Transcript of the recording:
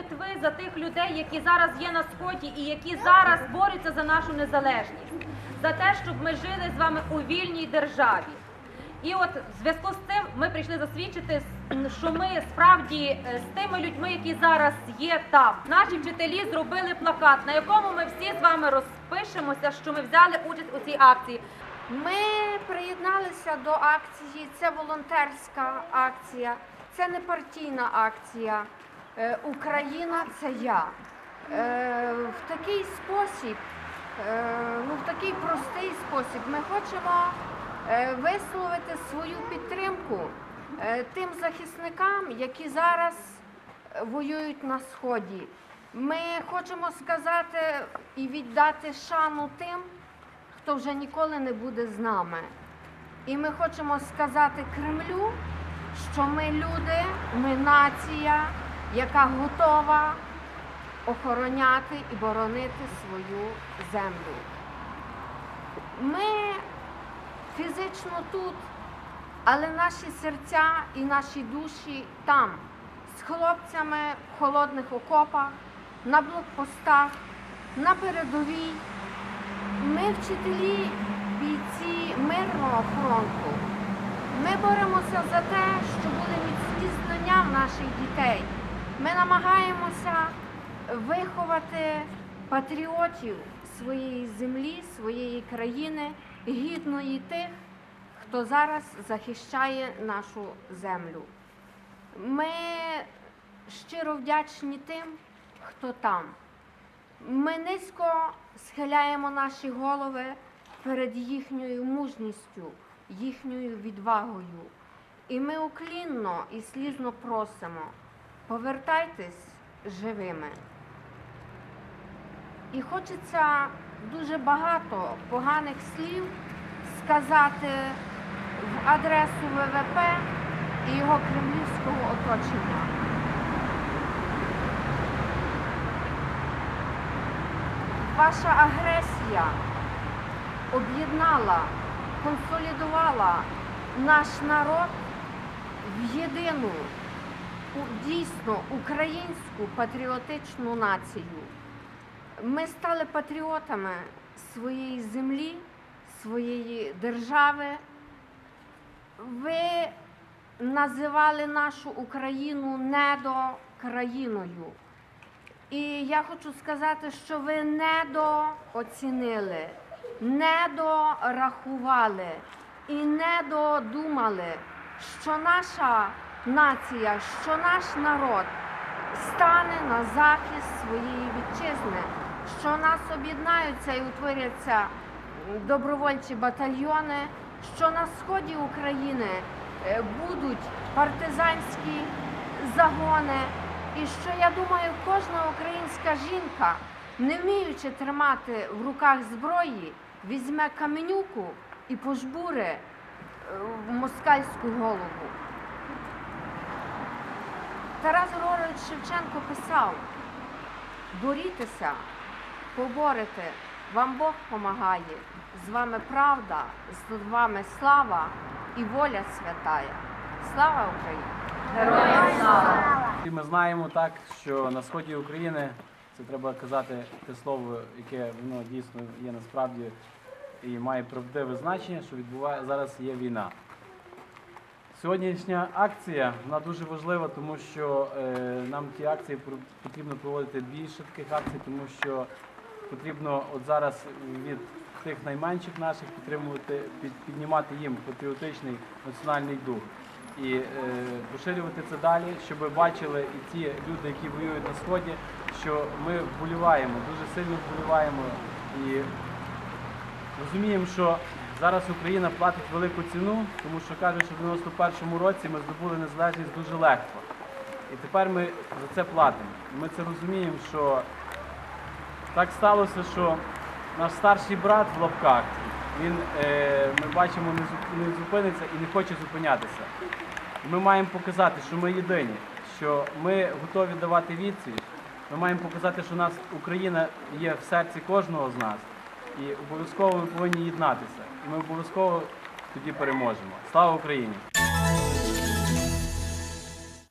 молитви за тих людей, які зараз є на сході і які зараз борються за нашу незалежність, за те, щоб ми жили з вами у вільній державі. І от в зв'язку з тим ми прийшли засвідчити, що ми справді е, з тими людьми, які зараз є там. Наші вчителі зробили плакат, на якому ми всі з вами розпишемося, що ми взяли участь у цій акції. Ми приєдналися до акції. Це волонтерська акція, це не партійна акція. Е, Україна це я. Е, В такий спосіб, е, ну в такий простий спосіб, ми хочемо висловити свою підтримку тим захисникам, які зараз воюють на сході. Ми хочемо сказати і віддати шану тим, хто вже ніколи не буде з нами. І ми хочемо сказати Кремлю, що ми люди, ми нація, яка готова охороняти і боронити свою землю. Ми фізично тут, але наші серця і наші душі там, з хлопцями в холодних окопах, на блокпостах, на передовій. Ми вчителі, бійці мирного фронту. Ми боремося за те, щоб були міцні знання наших дітей. Ми намагаємося виховати патріотів своєї землі, своєї країни, гідної тих, хто зараз захищає нашу землю. Ми щиро вдячні тим, хто там. Ми низько схиляємо наші голови перед їхньою мужністю, їхньою відвагою. І ми уклінно і слізно просимо, повертайтесь живими. І хочеться дуже багато поганих слів сказати в адресу ВВП і його кремлівського оточення. Ваша агресія об'єднала, консолідувала наш народ в єдину, дійсно українську патріотичну націю. Ми стали патріотами своєї землі, своєї держави. Ви називали нашу Україну недокраїною. І я хочу сказати, що ви недооцінили, недорахували і недодумали, що наша нація, що наш народ стане на захист своєї вітчизни, що нас об'єднаються і утворяться добровольчі батальйони, що на сході України е, будуть партизанські загони. І що я думаю, кожна українська жінка, не вміючи тримати в руках зброї, візьме каменюку і пожбуре е, в москальську голову. Тарас Григорович Шевченко писав: борітеся, поборете, вам Бог помагає, з вами правда, з вами слава і воля святая. Слава Україні! Героям слава! І ми знаємо так, що на сході України це треба казати те слово, яке воно дійсно є насправді і має правдиве значення, що відбуває зараз є війна. Сьогоднішня акція вона дуже важлива, тому що е, нам ті акції потрібно проводити більше таких акцій, тому що потрібно от зараз від тих найменших наших підтримувати, під, піднімати їм патріотичний національний дух. І е, поширювати це далі, щоб бачили і ті люди, які воюють на сході, що ми вболіваємо, дуже сильно вболіваємо. І розуміємо, що зараз Україна платить велику ціну, тому що кажуть, що в 91-му році ми здобули незалежність дуже легко. І тепер ми за це платимо. Ми це розуміємо, що так сталося, що наш старший брат в лапках, він, е, ми бачимо, не, зупиниться і не хоче зупинятися. Ми маємо показати, що ми єдині, що ми готові давати відсіч. Ми маємо показати, що нас Україна є в серці кожного з нас. І обов'язково ми повинні єднатися. І ми обов'язково тоді переможемо. Слава Україні!